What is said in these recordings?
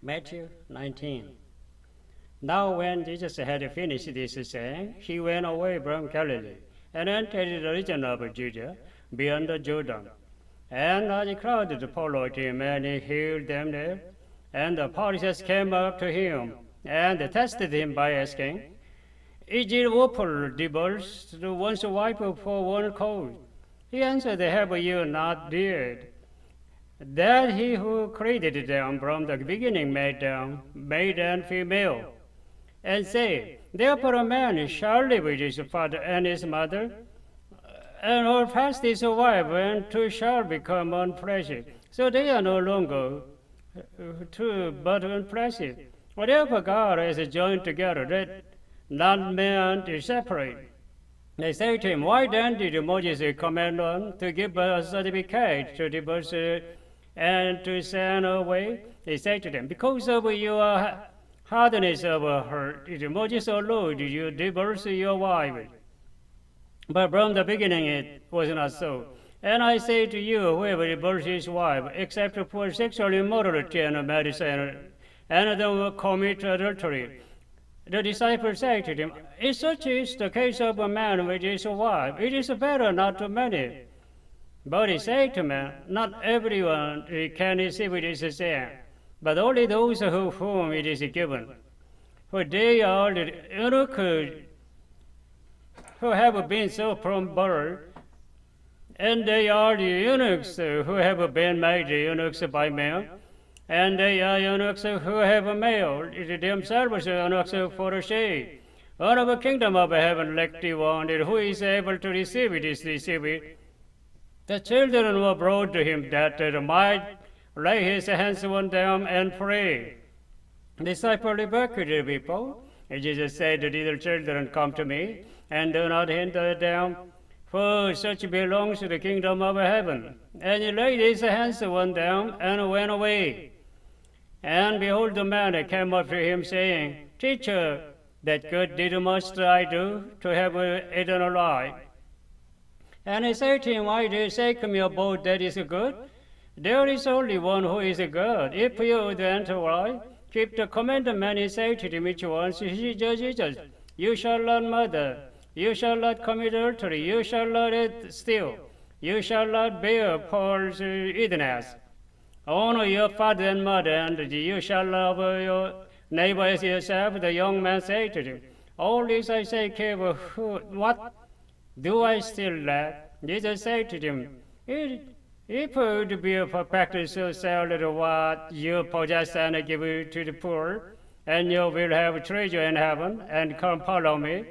Matthew 19. Now, when Jesus had finished this saying, he went away from Galilee and entered the region of Judea beyond the Jordan. And a crowd followed him, and he healed them there. And the Pharisees came up to him and tested him by asking, Is it lawful divorce to one's wife for one cause? He answered, Have you not read that he who created them from the beginning made them male and female? And say, Therefore a man shall live with his father and his mother, and hold fast his wife, and two shall become one flesh. So they are no longer two, but one flesh. Whatever God has joined together, let not man to separate. They say to him, Why then did Moses command one to give a certificate to divorce and to send away? They say to them, Because of your hardness of heart, Moses alone did you divorce your wife? But from the beginning it was not so. And I say to you, whoever divorces his wife, except for sexual immorality and medicine, and then commit adultery, the disciples said to him, If such is the case of a man with his wife, it is better not to marry. Me, Not everyone can receive this saying, but only those who whom it is given. For they are the eunuchs who have been so from birth, and they are the eunuchs who have been made eunuchs by men, and they are eunuchs who have made themselves eunuchs for a shade. Out of the kingdom of heaven, like the one who is able to receive it is receive it. The children were brought to him that he might lay his hands on them and pray. Disciple rebuked the people. And Jesus said, Little children, come to me, and do not hinder them, for such belongs to the kingdom of heaven. And he laid his hands on them and went away. And behold, the man came up to him, saying, Teacher, that good deed must I do to have eternal life. And he said to him, Why do you say to me about that is good? There is only one who is good. If you would enter life, keep the commandment he said to him each one, he judges. You shall not murder. You shall not commit adultery. You shall not steal. You shall not bear false uh, witness. Honor your father and mother, and you shall love your neighbor as yourself. The young man said to him, All this I say, keep. What do I still lack? Jesus said to him, If it would be a practice to sell what you possess and give it to the poor, and you will have treasure in heaven, and come follow me.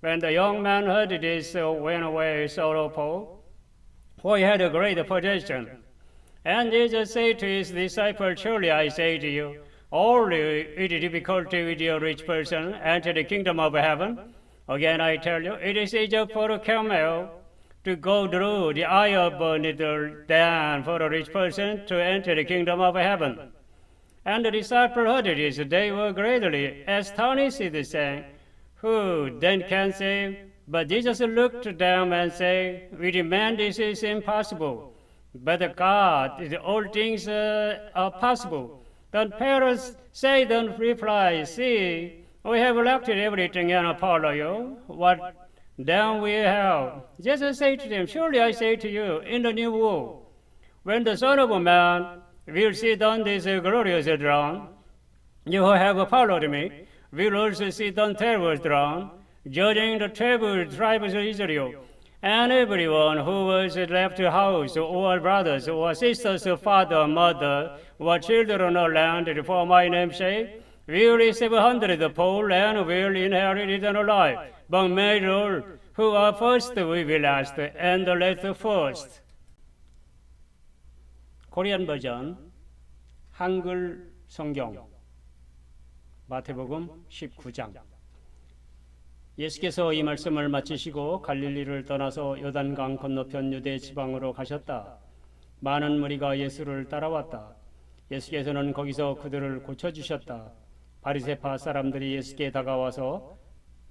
When the young man heard this, he went away sorrowful, for he had a great possession. And Jesus said to his disciples, Truly I say to you, only it is difficult with a rich person enter the kingdom of heaven. Again I tell you, it is easier for a camel to go through the eye of a needle than for a rich person to enter the kingdom of heaven. And the disciples heard this, they were greatly astonished, saying, Who then can save? But Jesus looked to them and said, With man this is impossible, but God, all things uh, are possible. Then parents say, then reply, See, we have left everything and follow you. What then we have? Jesus said to them, Surely I say to you, in the new world, when the Son of Man will sit on this glorious throne, you who have followed me will also sit on terrible throne, judging the twelve tribes of Israel. And everyone who was left house, or brothers, or sisters, or father, mother, or children or land for my name's sake, will receive a hundredfold and will inherit eternal life. But may all who are first will be last, and the last first. 코리안 버전 한글 성경 마태복음 19장 예수께서 이 말씀을 마치시고 갈릴리를 떠나서 요단강 건너편 유대 지방으로 가셨다. 많은 무리가 예수를 따라왔다. 예수께서는 거기서 그들을 고쳐주셨다. 바리세파 사람들이 예수께 다가와서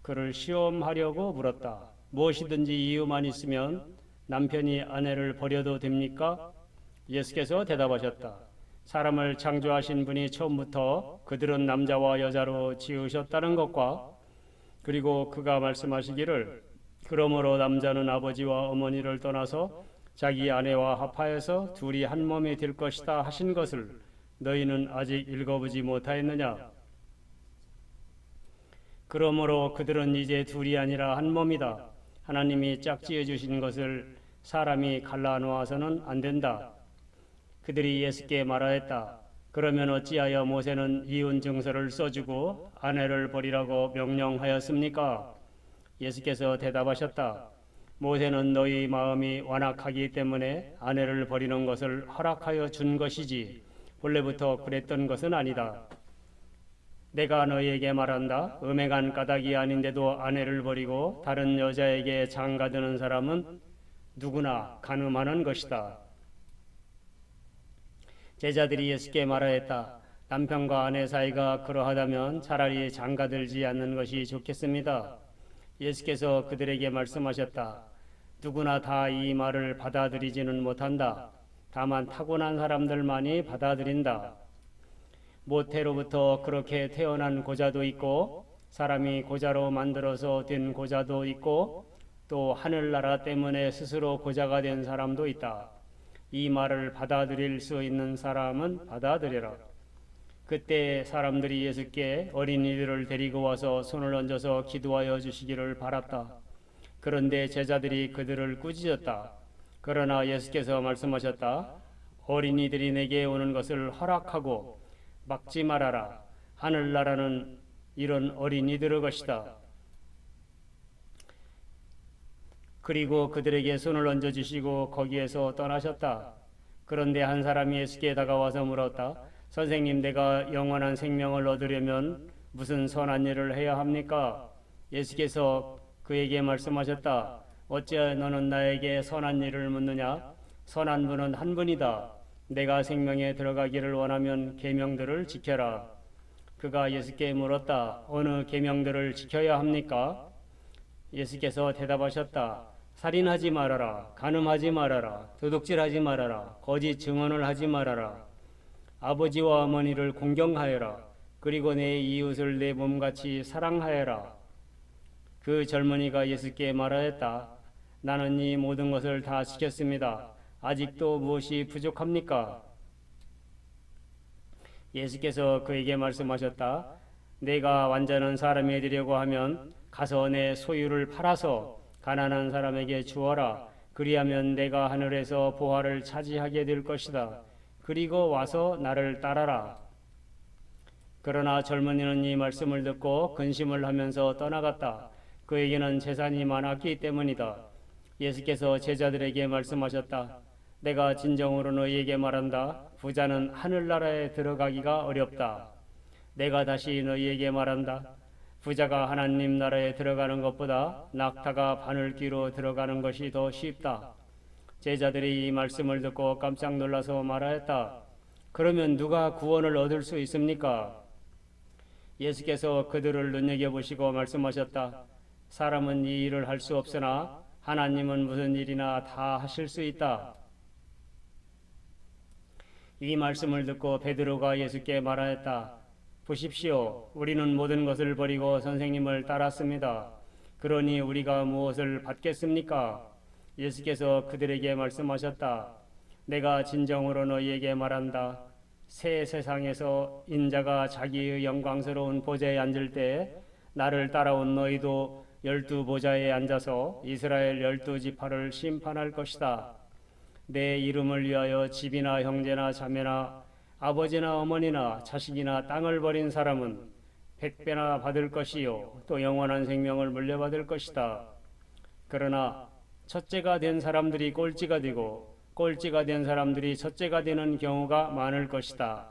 그를 시험하려고 물었다. 무엇이든지 이유만 있으면 남편이 아내를 버려도 됩니까? 예수께서 대답하셨다. 사람을 창조하신 분이 처음부터 그들은 남자와 여자로 지으셨다는 것과 그리고 그가 말씀하시기를 그러므로 남자는 아버지와 어머니를 떠나서 자기 아내와 합하여서 둘이 한 몸이 될 것이다 하신 것을 너희는 아직 읽어보지 못하였느냐? 그러므로 그들은 이제 둘이 아니라 한 몸이다. 하나님이 짝지어 주신 것을 사람이 갈라 놓아서는 안 된다. 그들이 예수께 말하였다. 그러면 어찌하여 모세는 이혼 증서를 써주고 아내를 버리라고 명령하였습니까? 예수께서 대답하셨다. 모세는 너희 마음이 완악하기 때문에 아내를 버리는 것을 허락하여 준 것이지 본래부터 그랬던 것은 아니다. 내가 너희에게 말한다. 음행한 까닭이 아닌데도 아내를 버리고 다른 여자에게 장가드는 사람은 누구나 간음하는 것이다. 제자들이 예수께 말하였다. 남편과 아내 사이가 그러하다면 차라리 장가들지 않는 것이 좋겠습니다. 예수께서 그들에게 말씀하셨다. 누구나 다 이 말을 받아들이지는 못한다. 다만 타고난 사람들만이 받아들인다. 모태로부터 그렇게 태어난 고자도 있고 사람이 고자로 만들어서 된 고자도 있고 또 하늘나라 때문에 스스로 고자가 된 사람도 있다. 이 말을 받아들일 수 있는 사람은 받아들여라. 그때 사람들이 예수께 어린이들을 데리고 와서 손을 얹어서 기도하여 주시기를 바랐다. 그런데 제자들이 그들을 꾸짖었다. 그러나 예수께서 말씀하셨다. 어린이들이 내게 오는 것을 허락하고 막지 말아라. 하늘나라는 이런 어린이들의 것이다. 그리고 그들에게 손을 얹어 주시고 거기에서 떠나셨다. 그런데 한 사람이 예수께 다가와서 물었다. 선생님, 내가 영원한 생명을 얻으려면 무슨 선한 일을 해야 합니까? 예수께서 그에게 말씀하셨다. 어찌 너는 나에게 선한 일을 묻느냐? 선한 분은 한 분이다. 내가 생명에 들어가기를 원하면 계명들을 지켜라. 그가 예수께 물었다. 어느 계명들을 지켜야 합니까? 예수께서 대답하셨다. 살인하지 말아라. 간음하지 말아라. 도둑질하지 말아라. 거짓 증언을 하지 말아라. 아버지와 어머니를 공경하여라. 그리고 내 이웃을 내 몸같이 사랑하여라. 그 젊은이가 예수께 말하였다. 나는 이 모든 것을 다 지켰습니다. 아직도 무엇이 부족합니까? 예수께서 그에게 말씀하셨다. 내가 완전한 사람이 되려고 하면 가서 내 소유를 팔아서 가난한 사람에게 주어라. 그리하면 내가 하늘에서 보화를 차지하게 될 것이다. 그리고 와서 나를 따라라. 그러나 젊은이는 이 말씀을 듣고 근심을 하면서 떠나갔다. 그에게는 재산이 많았기 때문이다. 예수께서 제자들에게 말씀하셨다. 내가 진정으로 너희에게 말한다. 부자는 하늘나라에 들어가기가 어렵다. 내가 다시 너희에게 말한다. 부자가 하나님 나라에 들어가는 것보다 낙타가 바늘귀로 들어가는 것이 더 쉽다. 제자들이 이 말씀을 듣고 깜짝 놀라서 말하였다. 그러면 누가 구원을 얻을 수 있습니까? 예수께서 그들을 눈여겨보시고 말씀하셨다. 사람은 이 일을 할 수 없으나 하나님은 무슨 일이나 다 하실 수 있다. 이 말씀을 듣고 베드로가 예수께 말하였다. 보십시오. 우리는 모든 것을 버리고 선생님을 따랐습니다. 그러니 우리가 무엇을 받겠습니까? 예수께서 그들에게 말씀하셨다. 내가 진정으로 너희에게 말한다. 새 세상에서 인자가 자기의 영광스러운 보좌에 앉을 때 나를 따라온 너희도 열두 보좌에 앉아서 이스라엘 열두 지파를 심판할 것이다. 내 이름을 위하여 집이나 형제나 자매나 아버지나 어머니나 자식이나 땅을 버린 사람은 백배나 받을 것이요 또 영원한 생명을 물려받을 것이다. 그러나 첫째가 된 사람들이 꼴찌가 되고 꼴찌가 된 사람들이 첫째가 되는 경우가 많을 것이다.